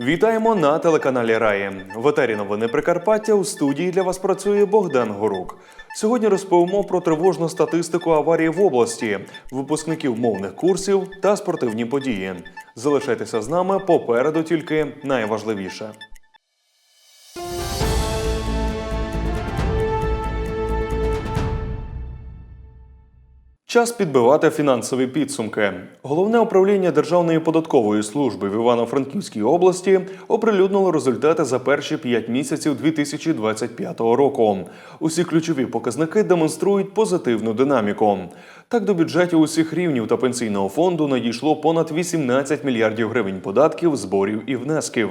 Вітаємо на телеканалі Раї. В етері новини Прикарпаття у студії для вас працює Богдан Горук. Сьогодні розповімо про тривожну статистику аварії в області, випускників мовних курсів та спортивні події. Залишайтеся з нами попереду тільки найважливіше. Час підбивати фінансові підсумки. Головне управління Державної податкової служби в Івано-Франківській області оприлюднило результати за перші 5 місяців 2025 року. Усі ключові показники демонструють позитивну динаміку. Так, до бюджетів усіх рівнів та пенсійного фонду надійшло понад 18 мільярдів гривень податків, зборів і внесків.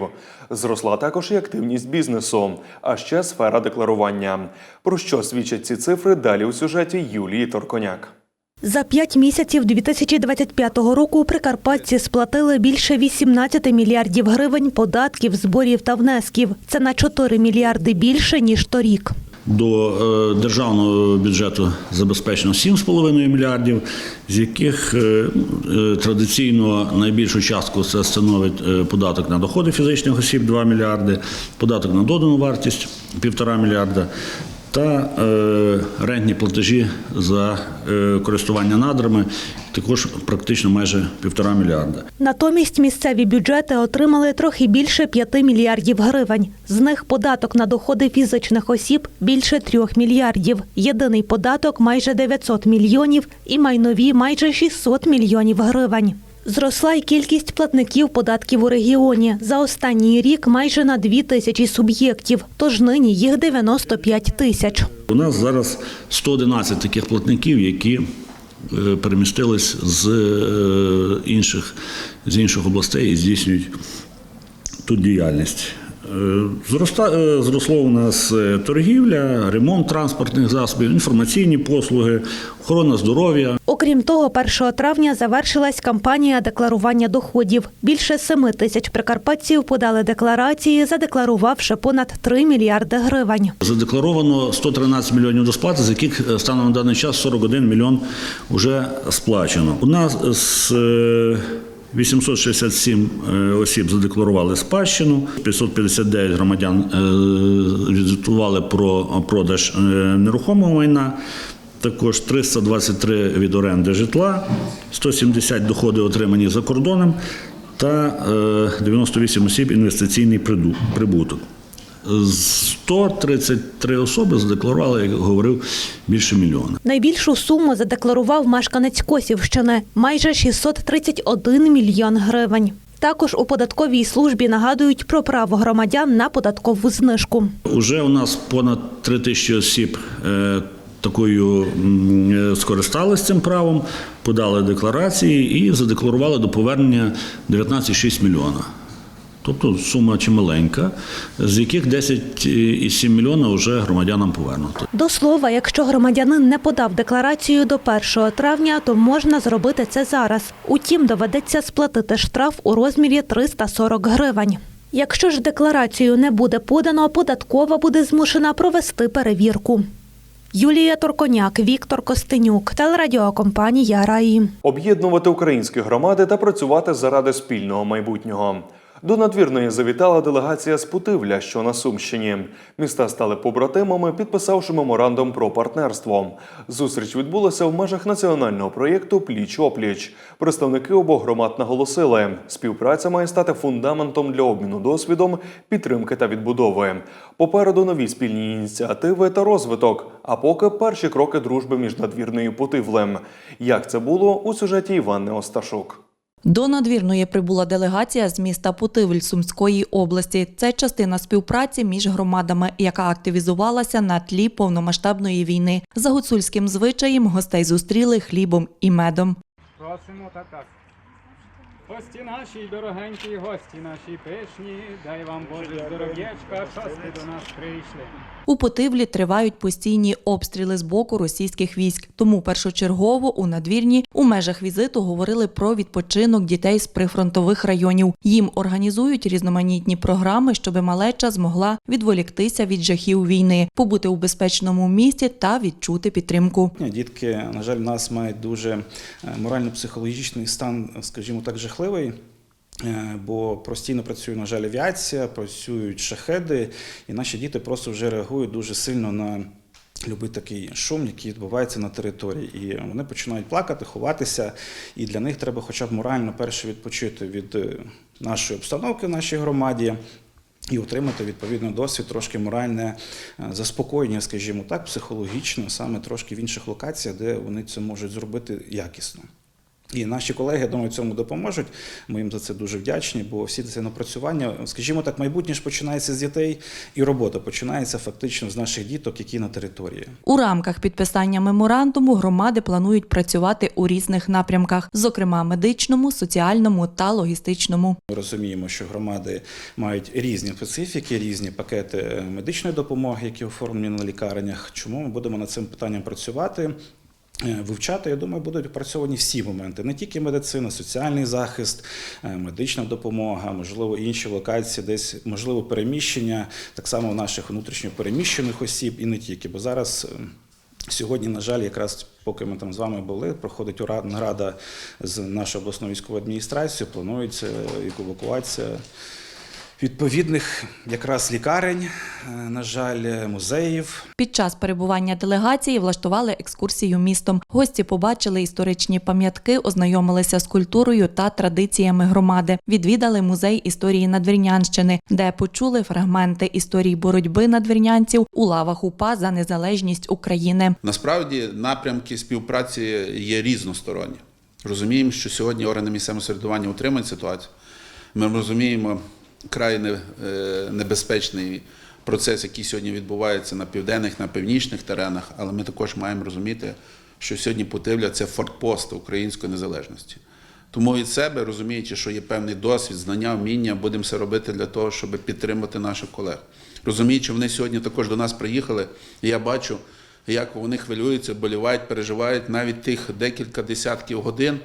Зросла також і активність бізнесу, а ще сфера декларування. Про що свідчать ці цифри далі у сюжеті Юлії Торконяк. За п'ять місяців 2025 року прикарпатці сплатили більше 18 мільярдів гривень податків, зборів та внесків. Це на 4 мільярди більше, ніж торік. До е, державного бюджету забезпечено 7,5 мільярдів, з яких е, е, традиційно найбільшу частку це становить податок на доходи фізичних осіб 2 мільярди, податок на додану вартість 1,5 мільярда та е, рентні платежі за е, користування надрами також практично майже 1,5 мільярда. Натомість місцеві бюджети отримали трохи більше 5 мільярдів гривень. З них податок на доходи фізичних осіб більше 3 мільярдів. Єдиний податок майже 900 мільйонів і майнові майже 600 мільйонів гривень. Зросла й кількість платників податків у регіоні. За останній рік майже на 2 тисячі суб'єктів, тож нині їх 95 тисяч. У нас зараз 111 таких платників, які е, перемістились з е, інших, з інших областей і здійснюють тут діяльність. Е, е, зросло у нас е, торгівля, ремонт транспортних засобів, інформаційні послуги, охорона здоров'я. Окрім того, 1 травня завершилась кампанія декларування доходів. Більше 7 тисяч прикарпатців подали декларації, задекларувавши понад 3 мільярди гривень. Задекларовано 113 мільйонів до сплати, з яких станом на даний час 41 мільйон вже сплачено. У нас з 867 е, осіб задекларували спадщину, 559 громадян е, відзвітували про продаж е, нерухомого майна. Також 323 від оренди житла, 170 доходи отримані за кордоном та е, 98 осіб інвестиційний прибуток. 133 особи задекларували, як говорив, більше мільйона. Найбільшу суму задекларував мешканець Косівщини – майже 631 мільйон гривень. Також у податковій службі нагадують про право громадян на податкову знижку. Уже у нас понад 3 тисячі осіб е, такою е, скористались цим правом, подали декларації і задекларували до повернення 19,6 мільйона. Тобто сума чималенька, з яких 10,7 мільйона вже громадянам повернуто. До слова, якщо громадянин не подав декларацію до 1 травня, то можна зробити це зараз. Утім, доведеться сплатити штраф у розмірі 340 гривень. Якщо ж декларацію не буде подано, податкова буде змушена провести перевірку. Юлія Торконяк, Віктор Костенюк, телерадіокомпанія Раї. Об'єднувати українські громади та працювати заради спільного майбутнього. До надвірної завітала делегація з Путивля, що на Сумщині. Міста стали побратимами, підписавши меморандум про партнерство. Зустріч відбулася в межах національного проєкту Пліч опліч. Представники обох громад наголосили, співпраця має стати фундаментом для обміну досвідом, підтримки та відбудови. Попереду нові спільні ініціативи та розвиток. А поки перші кроки дружби між надвірною і Путивлем. Як це було у сюжеті Іванни Осташук. До надвірної прибула делегація з міста Путивль Сумської області. Це частина співпраці між громадами, яка активізувалася на тлі повномасштабної війни. За гуцульським звичаєм гостей зустріли хлібом і медом. Просимо так, так. Гості наші, дорогенькі, гості наші пишні, дай вам Боже здоров'ячка, щасти до нас прийшли. У Потивлі тривають постійні обстріли з боку російських військ. Тому першочергово у надвірні у межах візиту говорили про відпочинок дітей з прифронтових районів. Їм організують різноманітні програми, щоб малеча змогла відволіктися від жахів війни, побути у безпечному місті та відчути підтримку. Дітки, на жаль, в нас мають дуже е, морально-психологічний стан, скажімо так, жахливий. Е, Бо постійно працює, на жаль, авіація, працюють шахеди, і наші діти просто вже реагують дуже сильно на любий такий шум, який відбувається на території. І вони починають плакати, ховатися. І для них треба хоча б морально перше відпочити від е, нашої обстановки в нашій громаді. І отримати відповідно досвід, трошки моральне е, заспокоєння, скажімо так, психологічно, саме трошки в інших локаціях, де вони це можуть зробити якісно. І наші колеги, я думаю, цьому допоможуть. Ми їм за це дуже вдячні, бо всі це напрацювання, скажімо так, майбутнє ж починається з дітей, і робота починається фактично з наших діток, які на території. У рамках підписання меморандуму громади планують працювати у різних напрямках, зокрема медичному, соціальному та логістичному. Ми розуміємо, що громади мають різні специфіки, різні пакети медичної допомоги, які оформлені на лікарнях. Чому ми будемо над цим питанням працювати? Е, Вивчати, я думаю, будуть опрацьовані всі моменти, не тільки медицина, соціальний захист, е, медична допомога, можливо, інші локації, десь можливо переміщення, так само наших внутрішньо переміщених осіб і не тільки. Бо зараз е, Сьогодні, на жаль, якраз поки ми там з вами були, проходить нарада з нашою обласною військовою адміністрацією, планується евакуація відповідних якраз лікарень, е, на жаль, музеїв. Під час перебування делегації влаштували екскурсію містом. Гості побачили історичні пам'ятки, ознайомилися з культурою та традиціями громади. Відвідали музей історії Надвірнянщини, де почули фрагменти історії боротьби надвірнянців у лавах УПА за незалежність України. Насправді напрямки співпраці є різносторонні. Розуміємо, що сьогодні органи місцевого самоврядування утримують ситуацію. Ми розуміємо край не- е, небезпечний процес, який сьогодні відбувається на південних, на північних теренах, але ми також маємо розуміти, що сьогодні Путивля це фортпост української незалежності. Тому від себе, розуміючи, що є певний досвід, знання, вміння, будемо все робити для того, щоб підтримати наших колег. Розуміючи, вони сьогодні також до нас приїхали, і я бачу, як вони хвилюються, болівають, переживають навіть тих декілька десятків годин.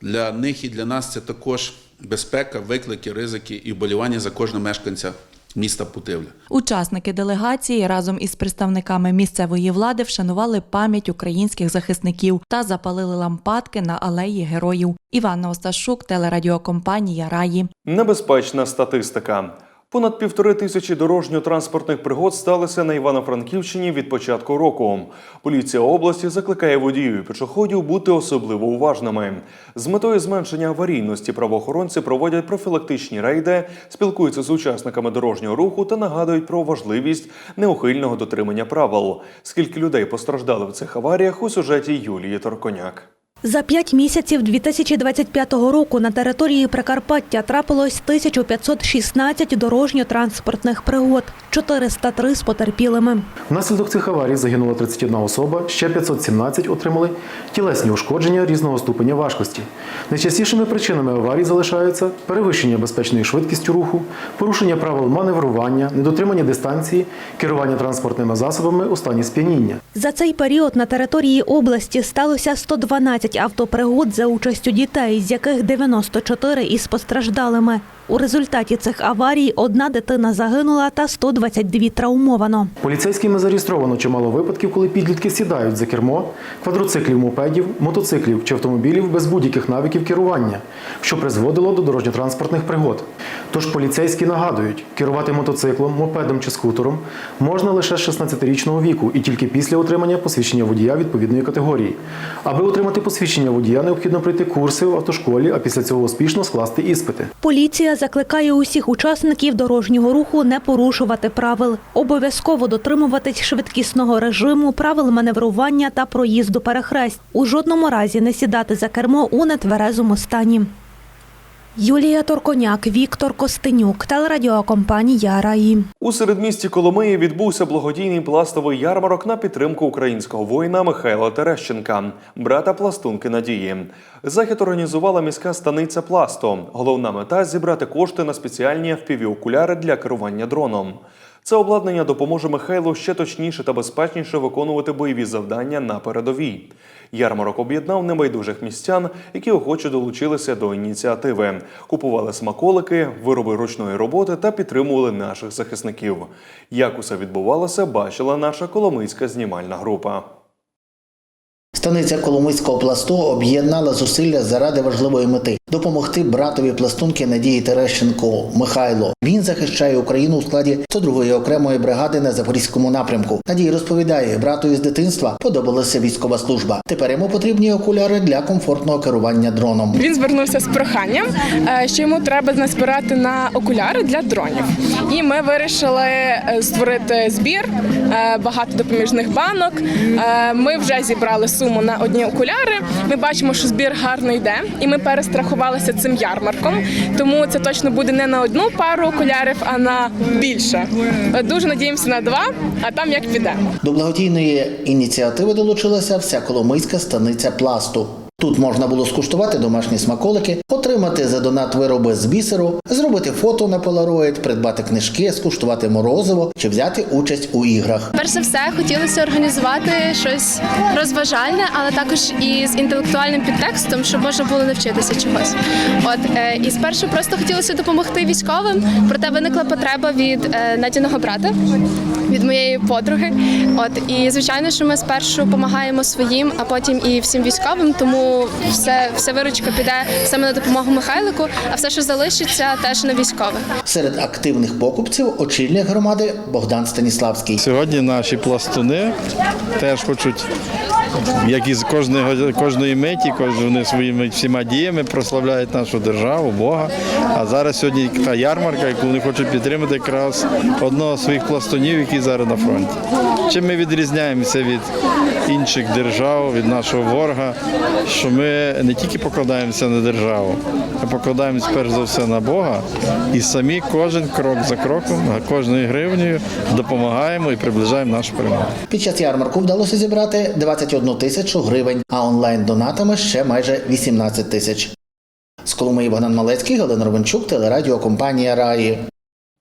Для них і для нас це також безпека, виклики, ризики і вболівання за кожного мешканця міста Путивля. Учасники делегації разом із представниками місцевої влади вшанували пам'ять українських захисників та запалили лампадки на алеї героїв. Івана Осташук, телерадіокомпанія Раї. Небезпечна статистика. Понад півтори тисячі дорожньо-транспортних пригод сталися на Івано-Франківщині від початку року. Поліція області закликає водіїв і пішоходів бути особливо уважними. З метою зменшення аварійності правоохоронці проводять профілактичні рейди, спілкуються з учасниками дорожнього руху та нагадують про важливість неухильного дотримання правил. Скільки людей постраждали в цих аваріях у сюжеті Юлії Торконяк. За п'ять місяців 2025 року на території Прикарпаття трапилось 1516 дорожньо-транспортних пригод, 403 з потерпілими. Внаслідок цих аварій загинула 31 особа, ще 517 отримали тілесні ушкодження різного ступеня важкості. Найчастішими причинами аварій залишаються перевищення безпечної швидкістю руху, порушення правил маневрування, недотримання дистанції, керування транспортними засобами у стані сп'яніння. За цей період на території області сталося 112 автопригод за участю дітей, з яких 94 із постраждалими. У результаті цих аварій одна дитина загинула та 122 травмовано. Поліцейськими зареєстровано чимало випадків, коли підлітки сідають за кермо квадроциклів, мопедів, мотоциклів чи автомобілів без будь-яких навиків керування, що призводило до дорожньо-транспортних пригод. Тож поліцейські нагадують, керувати мотоциклом, мопедом чи скутером можна лише з 16-річного віку і тільки після отримання посвідчення водія відповідної категорії. Аби отримати посвідчення водія, необхідно пройти курси в автошколі, а після цього успішно скласти іспити. Поліція закликає усіх учасників дорожнього руху не порушувати правил, обов'язково дотримуватись швидкісного режиму, правил маневрування та проїзду перехресть. У жодному разі не сідати за кермо у нетверезому стані. Юлія Торконяк, Віктор Костенюк, телерадіокомпанія Раї. У середмісті Коломиї відбувся благодійний пластовий ярмарок на підтримку українського воїна Михайла Терещенка, брата пластунки Надії. Захід організувала міська станиця Пласто. Головна мета зібрати кошти на спеціальні FPV-окуляри для керування дроном. Це обладнання допоможе Михайлу ще точніше та безпечніше виконувати бойові завдання на передовій. Ярмарок об'єднав небайдужих містян, які охоче долучилися до ініціативи, купували смаколики, вироби ручної роботи та підтримували наших захисників. Як усе відбувалося, бачила наша коломийська знімальна група. Станиця Коломийського пласту об'єднала зусилля заради важливої мети допомогти братові пластунки Надії Терещенко Михайло. Він захищає Україну у складі 102-ї окремої бригади на запорізькому напрямку. Надія розповідає, братові з дитинства подобалася військова служба. Тепер йому потрібні окуляри для комфортного керування дроном. Він звернувся з проханням, е, що йому треба назбирати на окуляри для дронів. І ми вирішили е, створити збір, е, багато допоміжних банок. Ми вже зібрали суму на одні окуляри. Ми бачимо, що збір гарно йде, і ми перестрахувалися цим ярмарком. Тому це точно буде не на одну пару окулярів, а на більше. Дуже надіємося на два, а там як піде. До благодійної ініціативи долучилася вся Коломийська станиця пласту. Тут можна було скуштувати домашні смаколики, отримати за донат вироби з бісеру, зробити фото на полароїд, придбати книжки, скуштувати морозиво чи взяти участь у іграх. Перш за все, хотілося організувати щось розважальне, але також і з інтелектуальним підтекстом, щоб можна було навчитися чогось. От е, і спершу просто хотілося допомогти військовим, проте виникла потреба від е, Надіного брата, від моєї подруги. От і звичайно, що ми спершу допомагаємо своїм, а потім і всім військовим. Тому все, вся виручка піде саме на допомогу Михайлику, а все, що залишиться, теж на військових. Серед активних покупців очільник громади Богдан Станіславський. Сьогодні наші пластуни теж хочуть, як з кожної, кожної миті, вони своїми всіма діями прославляють нашу державу, Бога. А зараз сьогодні та ярмарка, яку вони хочуть підтримати якраз одного з своїх пластунів, який зараз на фронті. Чим ми відрізняємося від інших держав, від нашого ворога, що ми не тільки покладаємося на державу, а покладаємося перш за все на Бога і самі кожен крок за кроком, кожною гривнею допомагаємо і приближаємо нашу перемогу. Під час ярмарку вдалося зібрати 21 тисячу гривень, а онлайн донатами ще майже 18 тисяч. З Коломиї Богдан Малецький, Галина Ровенчук, телерадіокомпанія Раї.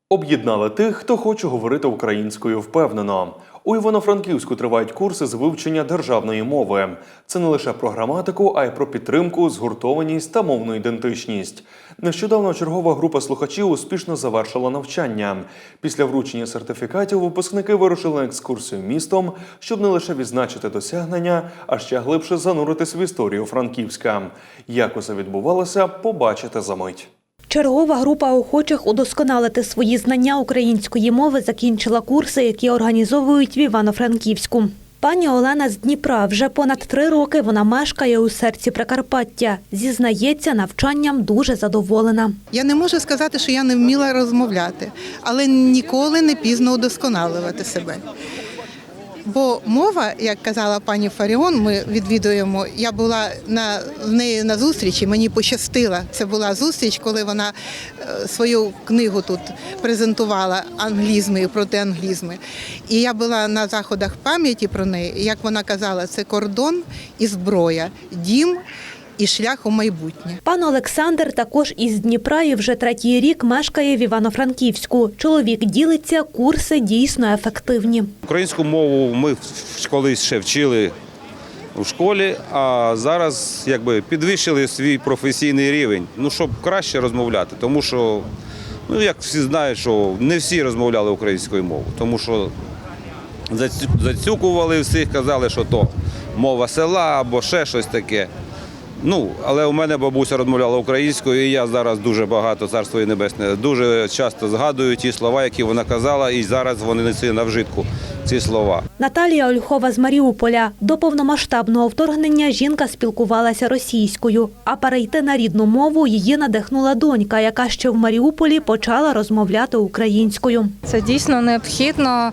Об'єднали тих, хто хоче говорити українською впевнено. У Івано-Франківську тривають курси з вивчення державної мови. Це не лише про граматику, а й про підтримку, згуртованість та мовну ідентичність. Нещодавно чергова група слухачів успішно завершила навчання. Після вручення сертифікатів випускники вирушили на екскурсію містом, щоб не лише відзначити досягнення, а ще глибше зануритись в історію Франківська. Як усе відбувалося, побачите за мить. Чергова група охочих удосконалити свої знання української мови закінчила курси, які організовують в Івано-Франківську. Пані Олена з Дніпра вже понад три роки вона мешкає у серці Прикарпаття. Зізнається, навчанням дуже задоволена. Я не можу сказати, що я не вміла розмовляти, але ніколи не пізно удосконалювати себе. Бо мова, як казала пані Фаріон, ми відвідуємо. Я була на в неї на зустрічі, мені пощастило. Це була зустріч, коли вона е, свою книгу тут презентувала англізми проти англізми. І я була на заходах пам'яті про неї. Як вона казала, це кордон і зброя, дім і шлях у майбутнє. Пан Олександр також із Дніпра і вже третій рік мешкає в Івано-Франківську. Чоловік ділиться, курси дійсно ефективні. Українську мову ми колись ще вчили у школі, а зараз якби підвищили свій професійний рівень, ну щоб краще розмовляти, тому що ну як всі знають, що не всі розмовляли українською мовою, тому що зацюкували всіх, казали, що то мова села або ще щось таке. Ну, але у мене бабуся розмовляла українською, і я зараз дуже багато царство небесне. Дуже часто згадую ті слова, які вона казала, і зараз вони несуть на вжитку. ці слова. Наталія Ольхова з Маріуполя. До повномасштабного вторгнення жінка спілкувалася російською, а перейти на рідну мову її надихнула донька, яка ще в Маріуполі почала розмовляти українською. Це дійсно необхідно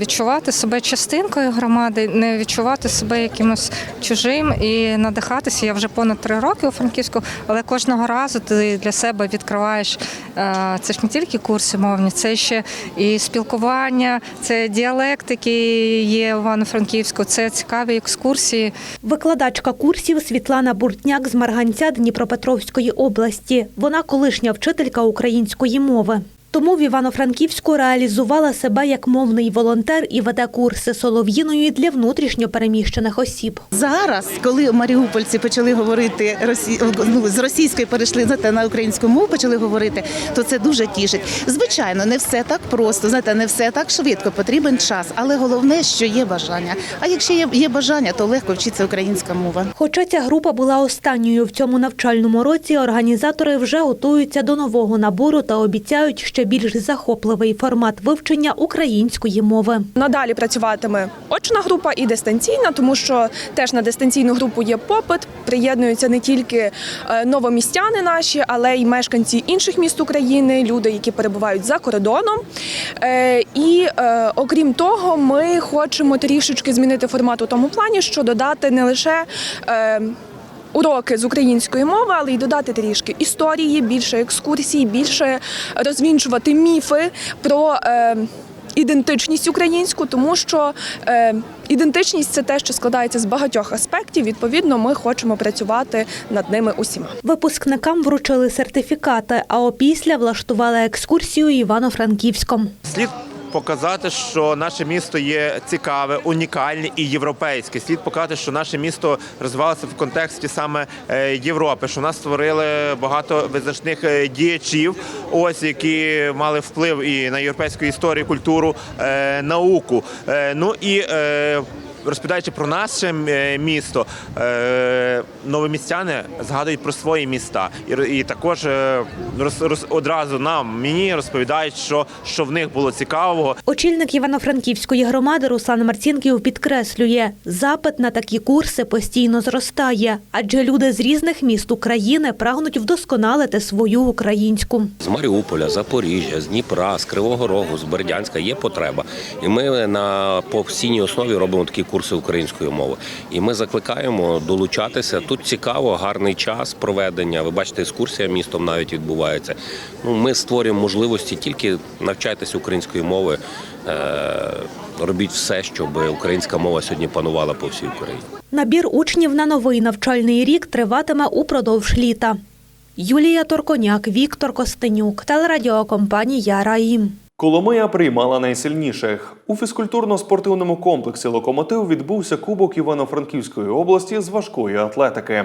відчувати себе частинкою громади, не відчувати себе якимось чужим і надихатися. Я вже понад три роки у Франківську, але кожного разу ти для себе відкриваєш це ж не тільки курси мовні, це ще і спілкування, це діалект, який є в Івано-Франківську, це цікаві екскурсії. Викладачка курсів Світлана Буртняк з Марганця Дніпропетровської області. Вона колишня вчителька української мови. Тому в Івано-Франківську реалізувала себе як мовний волонтер і веде курси солов'їною для внутрішньо переміщених осіб. Зараз, коли маріупольці почали говорити росі... ну, з російської перейшли знаєте, на українську мову, почали говорити, то це дуже тішить. Звичайно, не все так просто, знаєте, не все так швидко, потрібен час, але головне, що є бажання. А якщо є, є бажання, то легко вчиться українська мова. Хоча ця група була останньою в цьому навчальному році, організатори вже готуються до нового набору та обіцяють ще більш захопливий формат вивчення української мови. Надалі працюватиме очна група і дистанційна, тому що теж на дистанційну групу є попит. Приєднуються не тільки е, новомістяни наші, але й мешканці інших міст України, люди, які перебувають за кордоном. Е, І е, окрім того, ми хочемо трішечки змінити формат у тому плані, що додати не лише Уроки з української мови, але й додати трішки історії, більше екскурсій, більше розвінчувати міфи про е, ідентичність українську, тому що е, ідентичність це те, що складається з багатьох аспектів. Відповідно, ми хочемо працювати над ними усіма. Випускникам вручили сертифікати, а опісля влаштували екскурсію Івано-Франківськом. Слід показати, що наше місто є цікаве, унікальне і європейське. Слід показати, що наше місто розвивалося в контексті саме е, Європи. Що нас створили багато визначних е, діячів, ось які мали вплив і на європейську історію, культуру, е, науку. Ну і Розповідаючи про наше е, місто, е, новомістяни згадують про свої міста, і, і також е, роз, роз, одразу нам мені розповідають, що, що в них було цікавого. Очільник Івано-Франківської громади Руслан Марцінків підкреслює, запит на такі курси постійно зростає, адже люди з різних міст України прагнуть вдосконалити свою українську. З Маріуполя, Запоріжжя, з Дніпра, з Кривого Рогу, з Бердянська є потреба. І ми на постійній основі робимо такі курси української мови. І ми закликаємо долучатися. Тут цікаво, гарний час проведення. Ви бачите, екскурсія містом навіть відбувається. Ну, ми створюємо можливості тільки навчайтеся української мови. Е- робіть все, щоб українська мова сьогодні панувала по всій Україні. Набір учнів на новий навчальний рік триватиме упродовж літа. Юлія Торконяк, Віктор Костенюк, телерадіокомпанія Раїм. Коломия приймала найсильніших. У фізкультурно-спортивному комплексі Локомотив відбувся Кубок Івано-Франківської області з важкої атлетики.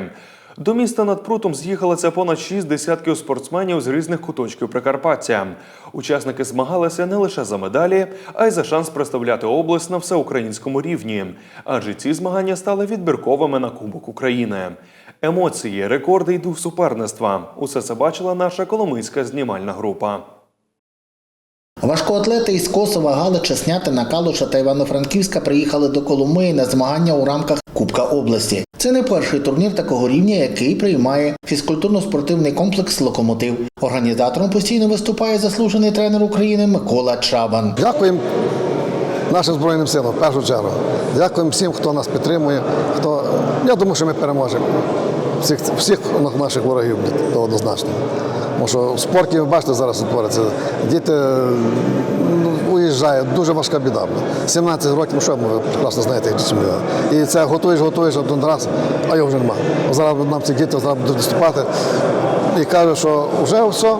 До міста над прутом з'їхалося понад шість десятків спортсменів з різних куточків Прикарпаття. Учасники змагалися не лише за медалі, а й за шанс представляти область на всеукраїнському рівні. Адже ці змагання стали відбірковими на Кубок України. Емоції, рекорди й дух суперництва. Усе це бачила наша коломийська знімальна група. Важкоатлети із Косова, Галича, Снятина, Калуша та Івано-Франківська приїхали до Коломиї на змагання у рамках Кубка області. Це не перший турнір такого рівня, який приймає фізкультурно-спортивний комплекс Локомотив. Організатором постійно виступає заслужений тренер України Микола Чабан. Дякуємо нашим Збройним силам в першу чергу. Дякуємо всім, хто нас підтримує. Хто... Я думаю, що ми переможемо. Всіх, всіх наших ворогів однозначно. Тому що в спорті, ви бачите, зараз твориться. Діти ну, уїжджають, дуже важка біда. 17 років, ну що ви прекрасно знаєте, як дітям біда. І це готуєш, готуєш один раз, а його вже нема. Зараз нам ці діти зараз будуть виступати і кажуть, що вже все,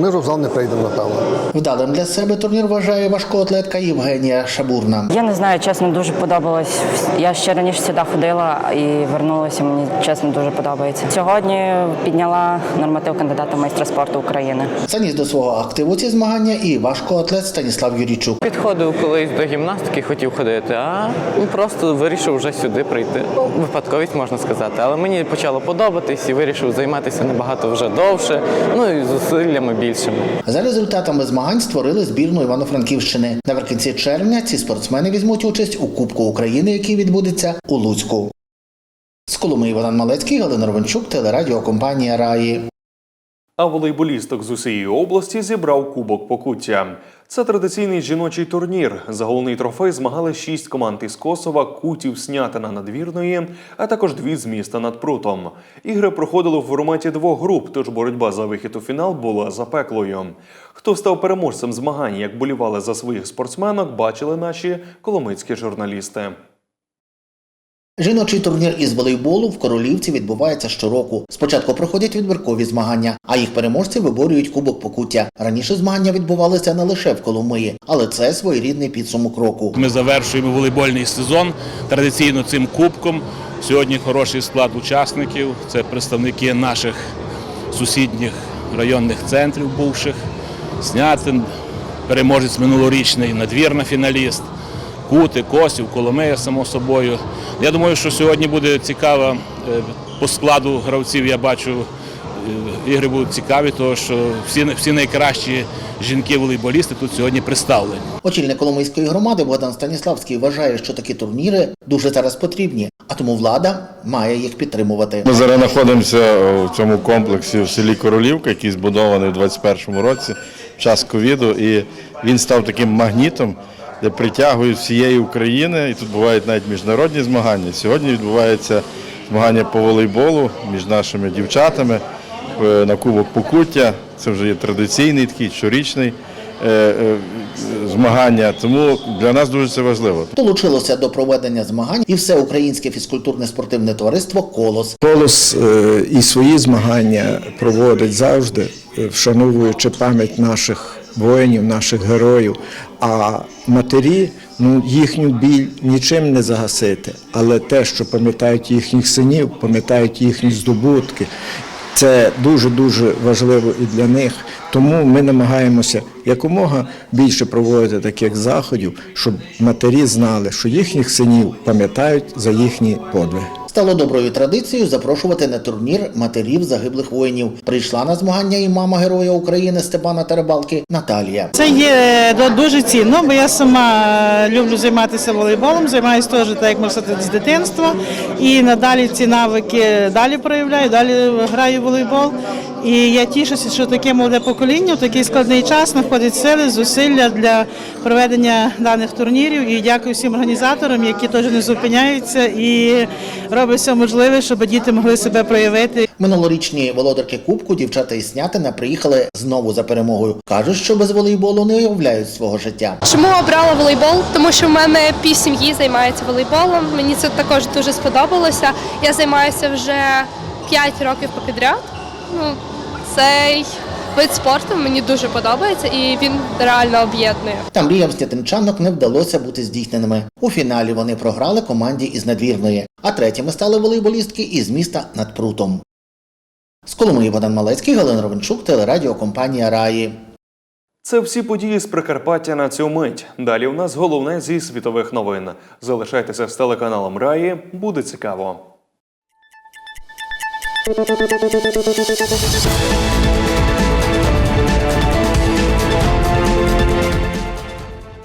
ми вже в зал не прийдемо, напевно. Вдалим для себе турнір вважає важкоатлетка Євгенія Шабурна. Я не знаю, чесно, дуже подобалось. Я ще раніше сюди ходила і вернулася. Мені чесно дуже подобається. Сьогодні підняла норматив кандидата майстра спорту України. Заніс до свого активу ці змагання і важкоатлет Станіслав Юрійчук. Підходив колись до гімнастики, хотів ходити, а просто вирішив вже сюди прийти. Ну, випадковість можна сказати. Але мені почало подобатись і вирішив займатися набагато вже довше. Ну і зусиллями більшими. За результатами змагань створили збірну Івано-Франківщини. Наприкінці червня ці спортсмени візьмуть участь у Кубку України, який відбудеться у Луцьку. З Коломиї Іван Малецький, Галина Ровенчук, телерадіокомпанія Раї. А волейболісток з усієї області зібрав Кубок Покуття. Це традиційний жіночий турнір. За головний трофей змагали шість команд із Косова, Кутів, Снятина надвірної, а також дві з міста над Прутом. Ігри проходили в форматі двох груп, тож боротьба за вихід у фінал була запеклою. Хто став переможцем змагань, як болівали за своїх спортсменок, бачили наші коломицькі журналісти. Жіночий турнір із волейболу в Королівці відбувається щороку. Спочатку проходять відбіркові змагання, а їх переможці виборюють Кубок Покуття. Раніше змагання відбувалися не лише в Коломиї, але це своєрідний підсумок року. Ми завершуємо волейбольний сезон традиційно цим кубком. Сьогодні хороший склад учасників. Це представники наших сусідніх районних центрів бувших. Снятин, переможець минулорічний, надвірна фіналіст, Кути, Косів, Коломея, само собою. Я думаю, що сьогодні буде цікаво е, по складу гравців. Я бачу, е, ігри будуть цікаві, тому що всі, всі найкращі жінки-волейболісти тут сьогодні представлені. Очільник Коломийської громади Богдан Станіславський вважає, що такі турніри дуже зараз потрібні, а тому влада має їх підтримувати. Ми зараз знаходимося в цьому комплексі в селі Королівка, який збудований у 2021 році в час ковіду, і він став таким магнітом, де притягують всієї України, і тут бувають навіть міжнародні змагання. Сьогодні відбувається змагання по волейболу між нашими дівчатами е, на Кубок Покуття. Це вже є традиційний такий щорічний е, е, змагання, тому для нас дуже це важливо. Долучилося до проведення змагань і всеукраїнське фізкультурне спортивне товариство Колос. Колос і свої змагання проводить завжди, вшановуючи пам'ять наших воїнів, наших героїв. А матері, ну їхню біль нічим не загасити, але те, що пам'ятають їхніх синів, пам'ятають їхні здобутки. Це дуже дуже важливо і для них. Тому ми намагаємося якомога більше проводити таких заходів, щоб матері знали, що їхніх синів пам'ятають за їхні подвиги. Стало доброю традицією запрошувати на турнір матерів загиблих воїнів. Прийшла на змагання і мама Героя України Степана Теребалки Наталія. Це є дуже цінно, бо я сама е, люблю займатися волейболом, займаюся теж так, як можна сказати, з дитинства. І надалі ці навики далі проявляю, далі граю в волейбол. І я тішуся, що таке молоде покоління в такий складний час знаходить сили, зусилля для проведення даних турнірів. І дякую всім організаторам, які теж не зупиняються і роблять все можливе, щоб діти могли себе проявити. Минулорічні володарки Кубку дівчата із Снятина приїхали знову за перемогою. кажуть, що без волейболу не уявляють свого життя. Чому обрала волейбол? Тому що в мене пів сім'ї займається волейболом. Мені це також дуже сподобалося. Я займаюся вже 5 років попідряд. Ну, цей вид спорту мені дуже подобається і він реально об'єднує. Та мріям снятинчанок не вдалося бути здійсненими. У фіналі вони програли команді із надвірної, а третіми стали волейболістки із міста над Прутом. З Коломиї Богдан Малецький, Галина Ровенчук, телерадіокомпанія Раї. Це всі події з Прикарпаття на цю мить. Далі у нас головне зі світових новин. Залишайтеся з телеканалом Раї, буде цікаво.